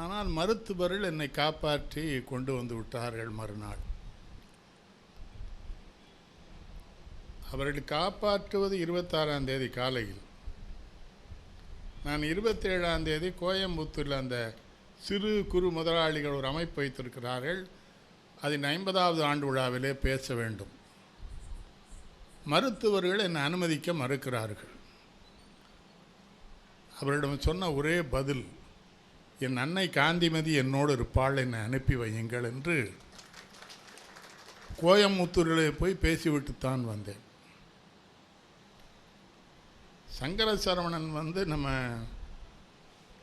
ஆனால் மருத்துவர்கள் என்னை காப்பாற்றி கொண்டு வந்து விட்டார்கள் மறுநாள். அவர்கள் காப்பாற்றுவது இருபத்தாறாம் தேதி காலையில். நான் இருபத்தேழாம் தேதி கோயம்புத்தூரில் அந்த சிறு குறு முதலாளிகள் ஒரு அமைப்பு வைத்திருக்கிறார்கள். அதன் ஐம்பதாவது ஆண்டு விழாவிலே பேச வேண்டும். மருத்துவர்கள் என்னை அனுமதிக்க மறுக்கிறார்கள். அவரிடம் சொன்ன ஒரே பதில் என் அன்னை காந்திமதி என்னோடு இருப்பாள் என்னை அனுப்பி வையுங்கள் என்று கோயம்புத்தூரில் போய் பேசிவிட்டுத்தான் வந்தேன். சங்கர சரவணன் வந்து நம்ம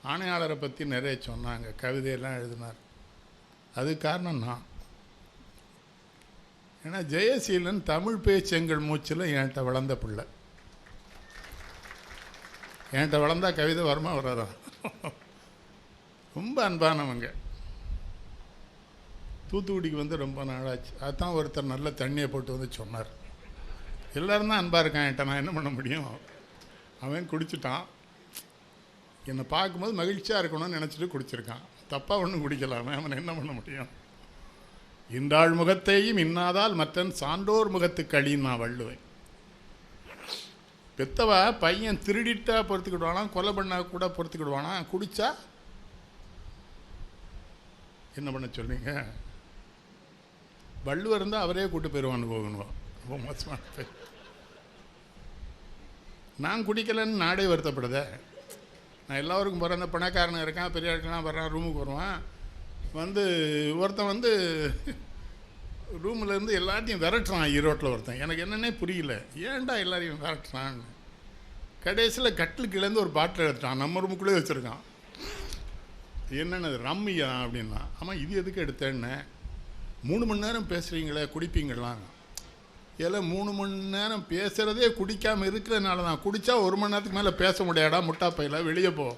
ஆணையாளரை பற்றி நிறைய சொன்னாங்க கவிதையெல்லாம் எழுதினார். அது காரணம் நான். ஏன்னா ஜெயசீலன் தமிழ் பேச்சு எங்கள் மூச்சில் என்கிட்ட வளர்ந்த பிள்ளை. என்கிட்ட வளர்ந்தா கவிதை வருமா வராதான் ரொம்ப அன்பானவங்க. தூத்துக்குடிக்கு வந்து ரொம்ப நாளாச்சு. அதுதான் ஒருத்தர் நல்ல தண்ணியை போட்டு வந்து சொன்னார். எல்லோரும் தான் அன்பாக இருக்கான் என்கிட்ட. நான் என்ன பண்ண முடியும்? அவன் குடிச்சிட்டான். என்னை பார்க்கும்போது மகிழ்ச்சியாக இருக்கணும்னு நினச்சிட்டு குடிச்சிருக்கான். தப்பாக ஒன்றும் குடிக்கலாமே அவன். என்ன பண்ண முடியும்? இன்றாள் முகத்தையும் இன்னாதால் மற்றன் சான்றோர் முகத்துக்கு அழின்னு நான் வள்ளுவேன். பெத்தவ பையன் திருடிட்டா பொறுத்துக்கிடுவானா? கொலை பண்ணா கூட பொறுத்துக்கிடுவானா? குடிச்சா என்ன பண்ண சொல்றீங்க? வள்ளுவர் இருந்தால் அவரே கூட்டு போயிடுவான்னு போகணும் ரொம்ப மோசமான பேர். நான் குடிக்கலைன்னு நாடே வருத்தப்படுத. நான் எல்லாருக்கும் போகிறேன் அந்த பணக்காரன் இருக்கான் பெரிய ஆட்கள்லாம் வர்றான் ரூமுக்கு வருவான். வந்து ஒருத்தன் வந்து ரூம்லேருந்து எல்லாத்தையும் விரட்டுறான் ஈரோட்டில் ஒருத்தன். எனக்கு என்னன்னே புரியல. ஏன்டா எல்லாரையும் விரட்டுறான்னு. கடைசியில் கட்டிலுக்குலேருந்து ஒரு பாட்டில் எடுத்துட்டான். நம்ம ரூமுக்குள்ளே வச்சுருக்கான். என்னென்னது ரம்மியா அப்படின்னா ஆமாம் இது எதுக்கு எடுத்தேன்னு மூணு மணி நேரம் பேசுகிறீங்களே குடிப்பீங்களாங்க. இதில் மூணு மணி நேரம் பேசுகிறதே குடிக்காமல் இருக்கிறதுனால தான். குடித்தா ஒரு மணி நேரத்துக்கு மேலே பேச முடியாடா முட்டாப்பையில்? வெளியே போ.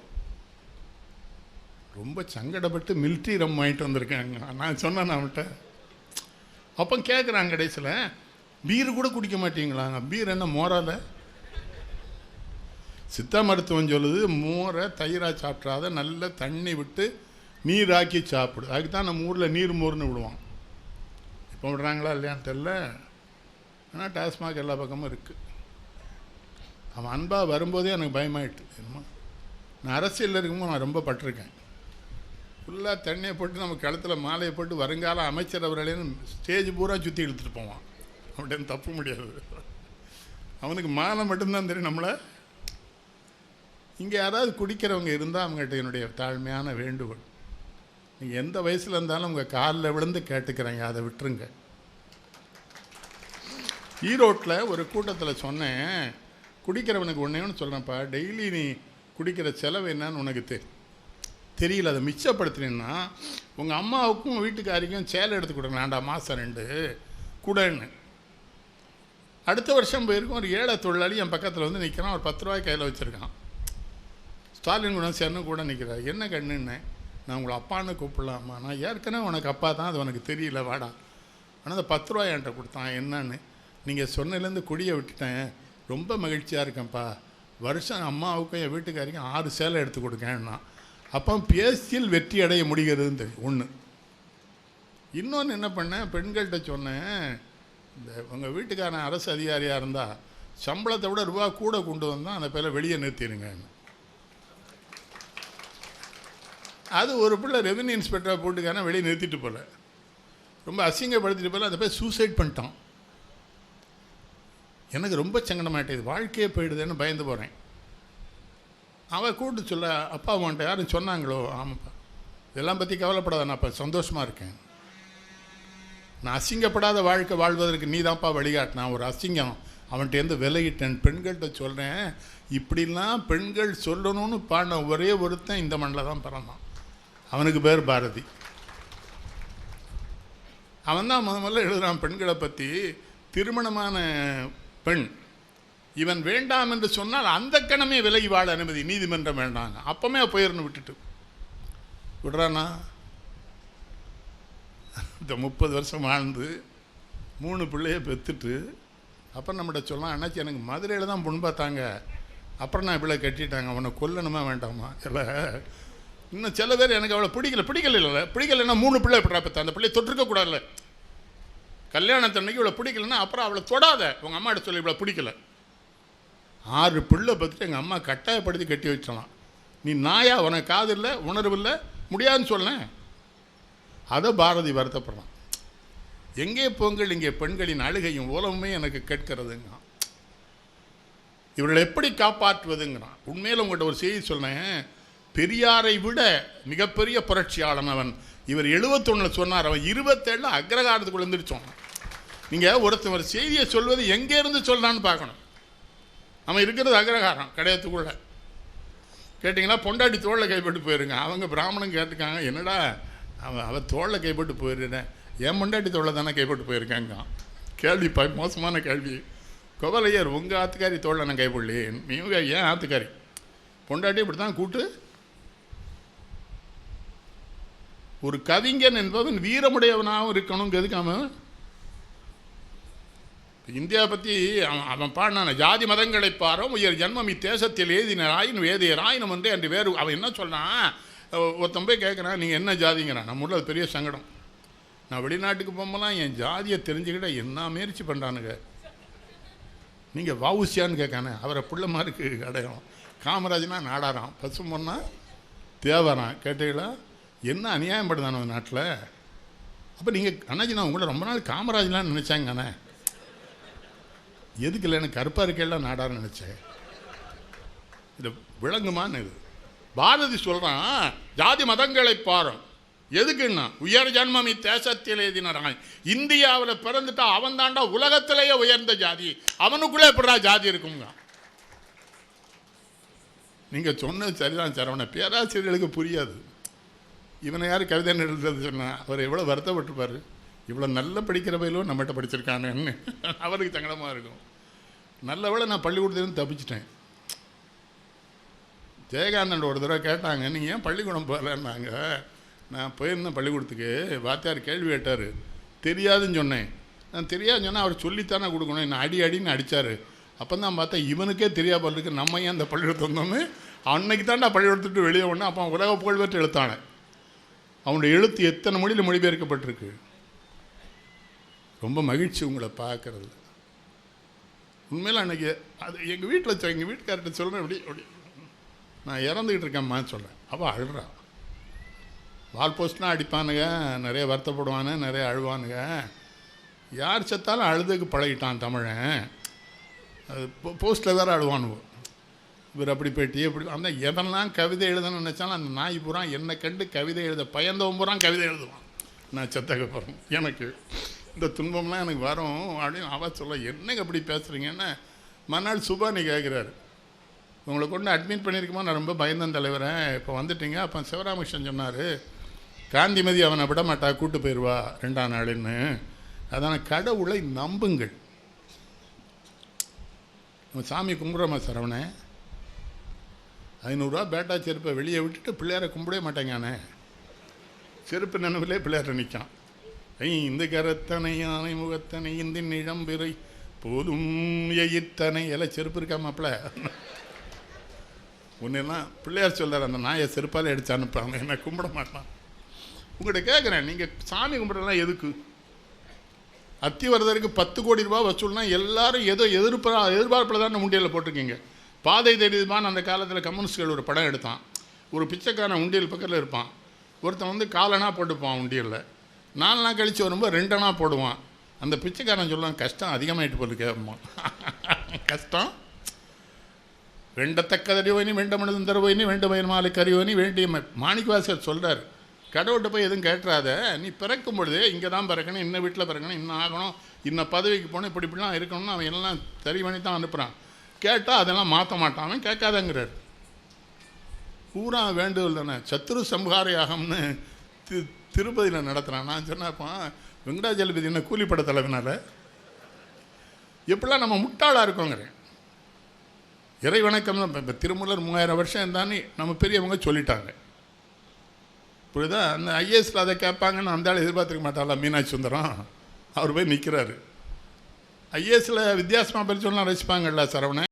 ரொம்ப சங்கடப்பட்டு மில்ட்ரி ரம் வாங்கிட்டு வந்திருக்காங்க. நான் சொன்னேன் அவன்கிட்ட. அப்போ கேட்குறாங்க கடைசியில் பீர் கூட குடிக்க மாட்டீங்களாங்க? பீர் என்ன மோரால? சித்த மருத்துவம் சொல்லுது மோரை தயிராக சாப்பிட்றாத நல்ல தண்ணி விட்டு நீராக்கி சாப்பிடு. அதுக்கு தான் நம்ம ஊரில் நீர் மோர்னு விடுவோம் இப்போ விடுறாங்களா இல்லையான்னு தெரில ஆனால் டாஸ்மாக் எல்லா பக்கமும் இருக்குது அவன் அன்பாக வரும்போதே எனக்கு பயமாயிட்டு என்னமோ. நான் அரசியலில் இருக்கும்போது நான் ரொம்ப பட்டிருக்கேன். ஃபுல்லாக தண்ணியை போட்டு நம்ம கழுத்தில் மாலையை போட்டு வருங்கால அமைச்சர் அவர்களேன்னு ஸ்டேஜ் பூரா சுற்றி இழுத்துட்டு போவான். அப்படின்னு தப்பு முடியாது. அவனுக்கு மாலை மட்டும்தான் தெரியும் நம்மளை. இங்கே யாராவது குடிக்கிறவங்க இருந்தால் அவங்ககிட்ட என்னுடைய தாழ்மையான வேண்டுகோள். நீங்கள் எந்த வயசில் இருந்தாலும் உங்கள் காலில் விழுந்து கேட்டுக்கிறேங்க அதை விட்டுருங்க. ஈரோட்டில் ஒரு கூட்டத்தில் சொன்னேன் குடிக்கிறவனுக்கு ஒன்றே ஒன்று சொல்கிறேன்ப்பா டெய்லி நீ குடிக்கிற செலவு என்னன்னு உனக்கு தெரியும் தெரியல அதை மிச்சப்படுத்தினேன்னா உங்கள் அம்மாவுக்கும் வீட்டுக்காரிக்கும் சேலை எடுத்து கொடுங்க வேண்டா மாதம் ரெண்டு கூடன்னு. அடுத்த வருஷம் போயிருக்கும் ஒரு ஏழை தொழிலாளி என் பக்கத்தில் வந்து நிற்கிறான் ஒரு பத்து ரூபாய் கையில் வச்சுருக்கான். ஸ்டாலின் கூட சேர்னு கூட நிற்கிறார் என்ன கண்ணுன்னு? நான் உங்களை அப்பான்னு கூப்பிடலாமா? நான் ஏற்கனவே உனக்கு அப்பா தான் அது உனக்கு தெரியல வாடா. ஆனால் அந்த பத்து ரூபாய் என்கிட்ட கொடுத்தான். என்னன்னு? நீங்கள் சொன்னதுலேருந்து குடியை விட்டுட்டேன். ரொம்ப மகிழ்ச்சியாக இருக்கேன்ப்பா. வருஷம் அம்மாவுக்கும் என் வீட்டுக்காரிக்கும் ஆறு சேலை எடுத்து கொடுக்கேன்னா. அப்போ பேசியில் வெற்றி அடைய முடிகிறதுன்னு தெரியும் ஒன்று இன்னொன்று என்ன பண்ணேன்? பெண்கள்கிட்ட சொன்னேன் இந்த உங்கள் வீட்டுக்காரன் அரசு அதிகாரியாக இருந்தால் சம்பளத்தை விட ரூபா கூட கொண்டு வந்தால் அந்த பேரை வெளியே நிறுத்திடுங்கன்னு. அது ஒரு பிள்ளை ரெவன்யூ இன்ஸ்பெக்டரை போட்டுக்கான வெளியே நிறுத்திட்டு போல. ரொம்ப அசிங்கப்படுத்திட்டு போல அந்த பேர் சூசைட் பண்ணிட்டான். எனக்கு ரொம்ப சங்கடமாயிட்டது வாழ்க்கையே போயிடுதுன்னு பயந்து போகிறேன் அவன் கூப்பிட்டு சொல்ல அப்பா உன்ட்ட யாரும் சொன்னாங்களோ? ஆமாப்பா. இதெல்லாம் பற்றி கவலைப்படாத நான் இப்போ சந்தோஷமாக இருக்கேன். நான் அசிங்கப்படாத வாழ்க்கை வாழ்வதற்கு நீ தான்ப்பா வழிகாட்டினா ஒரு அசிங்கம். அவன்கிட்டேருந்து விலகிட்டேன். பெண்கள்கிட்ட சொல்கிறேன் இப்படிலாம் பெண்கள் சொல்லணும்னு பாடின ஒரே ஒருத்தன் இந்த மண்ணில் தான் பிறந்தான். அவனுக்கு பேர் பாரதி. அவன் தான் முத முதல்ல எழுதுகிறான் பெண்களை பற்றி திருமணமான பெண். இவன் வேண்டாம் என்று சொன்னால் அந்த கணமே விலகி வாழ அனுமதி. நீதிமன்றம் வேண்டாங்க. அப்பமே போயிருந்து விட்டுட்டு. விடுறானா? இந்த முப்பது வருஷம் வாழ்ந்து மூணு பிள்ளைய பெற்றுட்டு அப்புறம் நம்மகிட்ட சொல்லலாம் அண்ணாச்சி எனக்கு மதுரையில் தான் பொண்ணு பார்த்தாங்க. அப்புறம் நான் இவ்வளோ கட்டிட்டாங்க. அவனை கொல்லணுமா வேண்டாமா? இல்லை இன்னும் சில பேர் எனக்கு அவளை பிடிக்கல பிடிக்கல இல்லை. பிடிக்கலன்னா மூணு பிள்ளை எப்படா பெற்ற அந்த பிள்ளையை தொட்டிருக்கக்கூடாதுல்ல கல்யாணத்தன்னைக்கு இவளை பிடிக்கலன்னா அப்புறம் அவளை தொடாத. உங்கள் அம்மாட்ட சொல்லி இவ்வளோ பிடிக்கல. ஆறு பிள்ளை பற்றிட்டு எங்கள் அம்மா கட்டாயப்படுத்தி கட்டி வச்சலாம் நீ நாயா உனக்கு காது இல்லை உணர்வு இல்லை முடியாதுன்னு சொன்னேன் அதை பாரதி வருத்தப்படுறான். எங்கே பொங்கல் இங்கே பெண்களின் அழுகையும் உலகமே எனக்கு கேட்கிறதுங்க இவர்களை எப்படி காப்பாற்றுவதுங்கிறான். உண்மையில் உங்கள்கிட்ட ஒரு செய்தி சொன்னேன் பெரியாரை விட மிகப்பெரிய புரட்சியாளன் அவன். இவர் எழுபத்தொன்னில் சொன்னார் அவன் இருபத்தேழில் அக்ரகாரத்துக்குள்ள இருந்துட்டு சொன்னான். நீங்கள் ஒருத்தவர் செய்தியை சொல்வது எங்கேருந்து சொல்கிறான்னு பார்க்கணும். அவன் இருக்கிறது அக்ரகாரம் கடையத்துக்குள்ள. கேட்டிங்கன்னா பொண்டாட்டி தோளில் கைப்பட்டு போயிருங்க. அவங்க பிராமணன் கேட்டுக்காங்க என்னடா அவன் அவன் தோளில் கைப்பட்டு போயிருந்தேன் என் பொண்டாட்டி தோளில் தானே கைப்பட்டு போயிருக்காங்க கேள்வி ப மோசமான கேள்வி. குவலையர் உங்கள் ஆத்துக்காரி தோளில் நான் கைப்படலையே. இவங்க ஏன் ஆத்துக்காரி? பொண்டாட்டி இப்படி தான் கூட்டு ஒரு கவிஞன் என்பவன் வீரமுடையவனாகவும் இருக்கணுங்கிறதுக்கு அவன் இந்தியா பற்றி அவன் அவன் பாடினான ஜாதி மதங்களை பாரும் உயர் ஜன்மம் இத்தேசத்தில் வேதிய ராயினம் வந்து அன்று வேறு அவன் என்ன சொன்னான் ஒருத்தன் போய் கேட்குறான் நீங்கள் என்ன ஜாதிங்கிறான் நம்ம ஊரில் அது பெரிய சங்கடம். நான் வெளிநாட்டுக்கு போகும்போதெல்லாம் என் ஜாதியை தெரிஞ்சுக்கிட்ட என்ன முயற்சி பண்ணுறானுங்க நீங்கள் வவுசியான்னு கேட்கானே அவரை பிள்ளை மாதிரி அடையாளம். காமராஜனா நாடாராம் பசும்பொன்னா தேவரான் கேட்டீங்களா? என்ன அநியாயம் படுதானோ நாட்டில்? அப்போ நீங்கள் அண்ணாஜி நான் உங்களை ரொம்ப நாள் காமராஜ்லாம் நினச்சாங்க அண்ணே. எதுக்கு இல்லை எனக்கு கருப்பாக இருக்கையெல்லாம் நாடார்னு நினச்சேன். இது விளங்குமான்னு இது. பாரதி சொல்கிறான் ஜாதி மதங்களை பாரும். எதுக்குன்னா உயர் ஜன்மம் இத்தேசத்தில் எழுதினான் இந்தியாவில் பிறந்துட்டா அவன் தாண்டா உலகத்திலேயே உயர்ந்த ஜாதி. அவனுக்குள்ளே எப்படா ஜாதி இருக்குங்க நீங்கள் சொன்னது சரிதான் சரவண. பேராசிரியர்களுக்கு புரியாது. இவனை யார் கவிதை எழுதுறது சொன்னால் அவர் எவ்வளோ வருத்தப்பட்டிருப்பார். இவ்வளோ நல்ல படிக்கிற பயிலும் நம்மகிட்ட படிச்சிருக்கானேன்னு. அவருக்கு சங்கடமாக இருக்கும். நல்லவேளை நான் பள்ளிக்கூடத்துலேருந்து தப்பிச்சிட்டேன். ஜெயகாந்தன் ஒரு தடவை கேட்டாங்க நீங்கள் ஏன் பள்ளிக்கூடம் போகலன்னாங்க? நான் போயிருந்தேன் பள்ளிக்கூடத்துக்கு. வாத்தியார் கேள்வி கேட்டார். தெரியாதுன்னு சொன்னேன். நான் தெரியாதுன்னு சொன்னால் அவர் சொல்லித்தானே கொடுக்கணும். என்ன அடி அடின்னு அடித்தார் அப்போ தான் பார்த்தா இவனுக்கே தெரியா போல இருக்கு நம்ம ஏன் அந்த பள்ளிக்கூடத்து வந்தோன்னு அன்னைக்கு தாண்டா பள்ளிக்கூடத்துட்டு வெளியே ஒன்று அப்போ உலக புகழ்பெற்று எழுத்தானே. அவனுடைய எழுத்து எத்தனை மொழியில் மொழிபெயர்க்கப்பட்டிருக்கு? ரொம்ப மகிழ்ச்சி உங்களை பார்க்குறதுல. உண்மையில் அன்னைக்கு அது எங்கள் வீட்டில் எங்கள் வீட்டுக்கார்ட்ட சொல்கிறேன் இப்படி அப்படி நான் இறந்துக்கிட்டு இருக்கேன்மா சொல்கிறேன் அவள் அழுறா. வால் போஸ்ட்னா அடிப்பானுங்க நிறைய வருத்தப்படுவானு நிறைய அழுவானுங்க. யார் செத்தாலும் அழுதுக்கு பழகிட்டான் தமிழன். அது போஸ்ட்டில் வேறு அழுவானுவோம் இவர் அப்படி போயிட்டு இப்படி அந்த எவன்லாம் கவிதை எழுதணும்னு நினச்சாலும் அந்த நாய் பூரா என்னை கண்டு கவிதை எழுத பயந்தவன் பூரா கவிதை எழுதுவான். நான் செத்தக்க போகிறேன் எனக்கு இந்த துன்பம்லாம் எனக்கு வரும் அப்படின்னு அவ சொல்ல என்னங்க அப்படி பேசுகிறீங்கன்னு மறுநாள் சுபானி கேட்குறாரு உங்களை கொண்டு அட்மிட் பண்ணியிருக்குமா? நான் ரொம்ப பயந்தேன் தலைவரே. இப்போ வந்துட்டீங்க. அப்போ சிவராமகிருஷ்ணன் சொன்னார் காந்திமதி அவனை விட மாட்டா கூட்டு போயிடுவா ரெண்டாம் நாளுன்னு. அதான கடவுளை நம்புங்கள். நம்ம சாமி கும்பிட்றோமா சரவணன் ஐநூறுரூவா பேட்டா செருப்பை வெளியே விட்டுட்டு பிள்ளையாரை கும்பிடவே மாட்டேங்கானே செருப்பு நினைவிலே பிள்ளையார நிற்கான் ஐ இந்த கரத்தனை யானை முகத்தனை இந்த நிழம்பிறை போதும் எயித்தனை. எல்லாம் செருப்பு இருக்கா மாப்பிள்ள ஒன்றெல்லாம் பிள்ளையார் சொல்கிறார் அந்த நாயை செருப்பாலே அடிச்சு அனுப்புறாங்க. என்ன கும்பிட மாட்டான். உங்கள்கிட்ட கேட்குறேன் நீங்கள் சாமி கும்பிட்றதுலாம் எதுக்கு? அத்திவரதருக்கு பத்து கோடி ரூபாய் வசூல்னா எல்லாரும் ஏதோ எதிர்ப்பா எதிர்பார்ப்பில் தான் முண்டியில் போட்டிருக்கீங்க. பாதை தெரியுதுமான்னு அந்த காலத்தில் கம்யூனிஸ்ட்கள் ஒரு படம் எடுத்தான். ஒரு பிச்சைக்காரன் உண்டியல் பக்கத்தில் இருப்பான். ஒருத்தன் வந்து காலனா போட்டுப்பான் உண்டியலில். நாலு நாள் கழித்து வரும்போது ரெண்டனா போடுவான். அந்த பிச்சைக்காரன் சொல்லுவான் கஷ்டம் அதிகமாயிட்டு போட்டுக்கேம்மா கஷ்டம்? வெண்டத்தக்கதறிவோனி வெண்டமனதும் தருவோனி வேண்ட மயில் மாலை கறிவோனி வேண்டிய மாணிக்கவாசர் சொல்கிறார் கடவுள்கிட்ட போய் எதுவும் கேட்டுறாத நீ பிறக்கும் பொழுது இங்கே தான் பிறக்கணும் இன்ன வீட்டில் பிறக்கணும் இன்னும் ஆகணும் இன்ன பதவிக்கு போகணும் இப்படி இப்படிலாம் இருக்கணும்னு அவன் எல்லாம் சரி பண்ணி தான் அனுப்புகிறான் கேட்டால் அதெல்லாம் மாற்ற மாட்டான். கேட்காதங்கிறார். பூரா வேண்டுதல் தானே. சத்ரு சம்ஹாரியாகம்னு தி திருப்பதியில் நடத்துகிறான் நான் சொன்னப்போ வெங்கடாஜலபதி என்ன கூலிப்பட தலைவனால்? எப்படிலாம் நம்ம முட்டாளாக இருக்கோங்கிறேன். இறை வணக்கம் தான். இப்போ திருமூலர் மூவாயிரம் வருஷம் இருந்தான்னு நம்ம பெரியவங்க சொல்லிட்டாங்க. புரியுதா? அந்த ஐஏஎஸ்ல அதை கேட்பாங்கன்னு அந்த ஆள் எதிர்பார்த்துக்க மாட்டாளா மீனாட்சி சுந்தரம். அவர் போய் நிற்கிறாரு ஐஏஎஸ்ல வித்தியாசமாக பரிசோலாம் ரசிப்பாங்கல்ல சரவணன்?